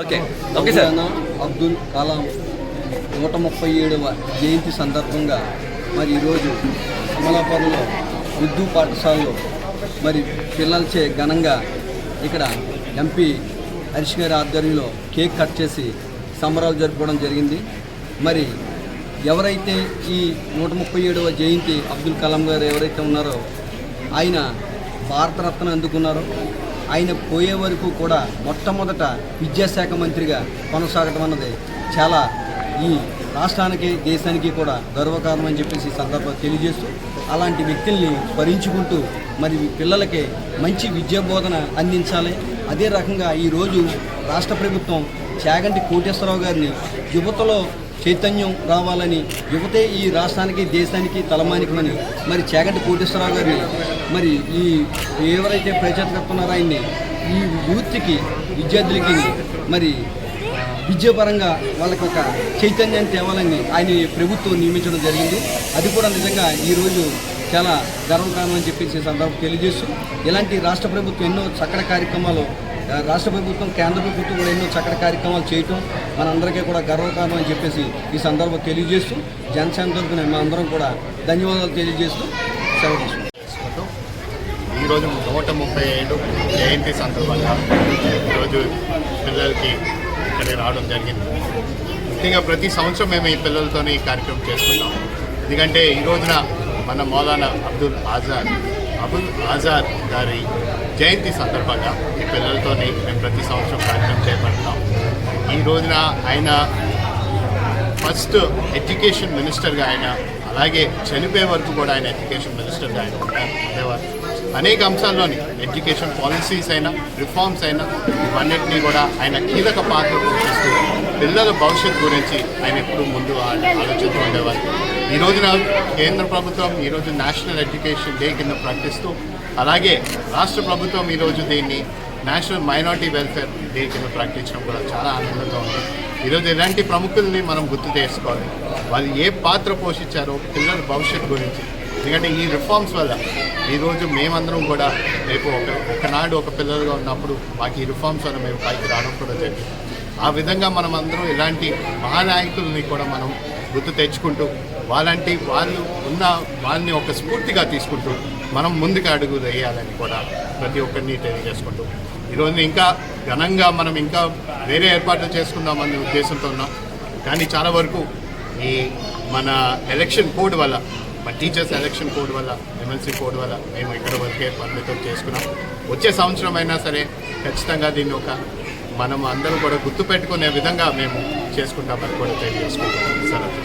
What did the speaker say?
Okay okay sir. Abdul Kalam నూట ముప్పై ఏడవ జయంతి సందర్భంగా మరి ఈరోజు అమలాపురంలో ఉర్దూ పాఠశాలలో మరి పిల్లలచే ఘనంగా ఇక్కడ ఎంపీ హరీష్ గారి ఆధ్వర్యంలో కేక్ కట్ చేసి సంబరాలు జరుపుకోవడం జరిగింది. మరి ఎవరైతే ఈ నూట ముప్పై ఏడవ జయంతి అబ్దుల్ కలాం గారు ఎవరైతే ఉన్నారో ఆయన భారతరత్న అందుకున్నారో ఆయన పోయే వరకు కూడా మొట్టమొదట విద్యాశాఖ మంత్రిగా కొనసాగటం అన్నది చాలా ఈ రాష్ట్రానికి దేశానికి కూడా గర్వకారణం అని చెప్పేసి సందర్భం తెలియజేస్తూ అలాంటి వ్యక్తుల్ని స్మరించుకుంటూ మరి పిల్లలకి మంచి విద్యా బోధన అందించాలి. అదే రకంగా ఈరోజు రాష్ట్ర ప్రభుత్వం చాగంటి కోటేశ్వరరావు గారిని యువతలో చైతన్యం రావాలని యువతే ఈ రాష్ట్రానికి దేశానికి తలమానికమని మరి చాగంటి కోటేశ్వరరావు గారిని మరి ఈ ఎవరైతే ప్రచేతకర్తున్నారో ఆయన్ని ఈ యూత్కి విద్యార్థులకి మరి విద్యాపరంగా వాళ్ళకి ఒక చైతన్యాన్ని తేవాలని ఆయన ప్రభుత్వం నియమించడం జరిగింది. అది కూడా నిజంగా ఈరోజు చాలా గర్వకారణం అని చెప్పేసి ఈ సందర్భం తెలియజేస్తూ ఇలాంటి రాష్ట్ర ప్రభుత్వం ఎన్నో చక్కటి కార్యక్రమాలు రాష్ట్ర ప్రభుత్వం కేంద్ర ప్రభుత్వం కూడా ఎన్నో చక్కటి కార్యక్రమాలు చేయటం మనందరికీ కూడా గర్వకారణం అని చెప్పేసి ఈ సందర్భం తెలియజేస్తూ జనసేన తరఫున మేమందరం అందరం కూడా ధన్యవాదాలు తెలియజేస్తూ సెలవు తీసుకుంటాం ఈరోజు నూట ముప్పై ఏడు జయంతి సందర్భంగా ఈరోజు పిల్లలకి ఇక్కడికి రావడం జరిగింది. ముఖ్యంగా ప్రతి సంవత్సరం మేము ఈ పిల్లలతో ఈ కార్యక్రమం చేసుకుంటాం ఎందుకంటే ఈ రోజున మన మౌలానా అబ్దుల్ ఆజాద్ అబుల్ ఆజాద్ గారి జయంతి సందర్భంగా ఈ పిల్లలతో మేము ప్రతి సంవత్సరం కార్యక్రమం చేపడతాం ఈ రోజున ఆయన ఫస్ట్ ఎడ్యుకేషన్ మినిస్టర్గా ఆయన అలాగే చనిపోయే వరకు కూడా ఆయన ఎడ్యుకేషన్ మినిస్టర్గా ఆయన ఉంటారు. ఉండేవారు అనేక అంశాల్లోని ఎడ్యుకేషన్ పాలసీస్ అయినా రిఫార్మ్స్ అయినా ఇవన్నింటినీ కూడా ఆయన కీలక పాత్ర పోషిస్తూ పిల్లల భవిష్యత్తు గురించి ఆయన ఎప్పుడూ ముందు ఆలోచిస్తూ ఉండేవారు. ఈ రోజున కేంద్ర ప్రభుత్వం ఈరోజు నేషనల్ ఎడ్యుకేషన్ డే కింద ప్రకటిస్తూ అలాగే రాష్ట్ర ప్రభుత్వం ఈరోజు దీన్ని నేషనల్ మైనార్టీ వెల్ఫేర్ డే కింద ప్రకటించడం కూడా చాలా ఆనందంగా ఉంది. ఈరోజు ఇలాంటి ప్రముఖుల్ని మనం గుర్తు చేసుకోవాలి. వాళ్ళు ఏ పాత్ర పోషించారో పిల్లల భవిష్యత్తు గురించి. ఎందుకంటే ఈ రిఫార్మ్స్ వల్ల ఈరోజు మేమందరం కూడా రేపు ఒక ఒకనాడు ఒక పిల్లలుగా ఉన్నప్పుడు మాకు ఈ రిఫార్మ్స్ వల్ల మేము పైకి రావడం కూడా జరిగింది. ఆ విధంగా మనం అందరం ఇలాంటి మహానాయకుల్ని కూడా మనం గుర్తు తెచ్చుకుంటూ వాళ్ళంటి వాళ్ళు ఉన్న వాళ్ళని ఒక స్ఫూర్తిగా తీసుకుంటూ మనం ముందుకు అడుగు వేయాలని కూడా ప్రతి ఒక్కరిని తెలియజేసుకుంటూ. ఈరోజు ఇంకా ఘనంగా మనం ఇంకా వేరే ఏర్పాట్లు చేసుకుందామనే ఉద్దేశంతో ఉన్నాం. కానీ చాలా వరకు ఈ మన ఎలక్షన్ కోడ్ వల్ల మన టీచర్స్ ఎలక్షన్ కోడ్ వల్ల ఎమ్మెల్సీ కోడ్ వల్ల మేము ఇక్కడ వరకే పరిమితం చేసుకున్నాం. వచ్చే సంవత్సరం అయినా సరే ఖచ్చితంగా దీన్ని ఒక మనం అందరూ కూడా గుర్తుపెట్టుకునే విధంగా మేము చేసుకుంటామని కూడా తెలియజేసుకుంటాం సెలవు